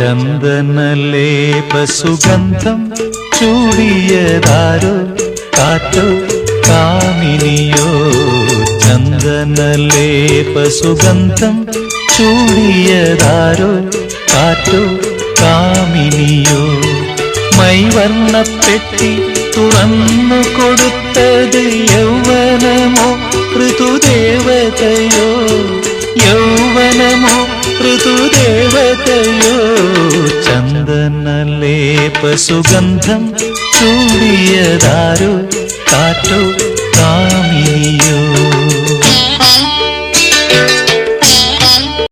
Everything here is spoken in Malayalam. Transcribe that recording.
ചന്ദനലേപ പശുഗന്ധം ചൂടിയതാരോ? കാറ്റോ? കാമിനിയോ? ചന്ദനല്ലേ പശുഗന്ധം ചൂടിയതാരോ? കാറ്റോ? കാമിനിയോ? മൈവർണപ്പെട്ടി തുറന്നു കൊടുത്തത് യൗവനമോ? ഋതുദേവതയോ? യൗവനമോ? ഋതുദേവതയോ? ചന്ദനലേപ സുഗന്ധം ചൂടിയതാരോ കാറ്റോ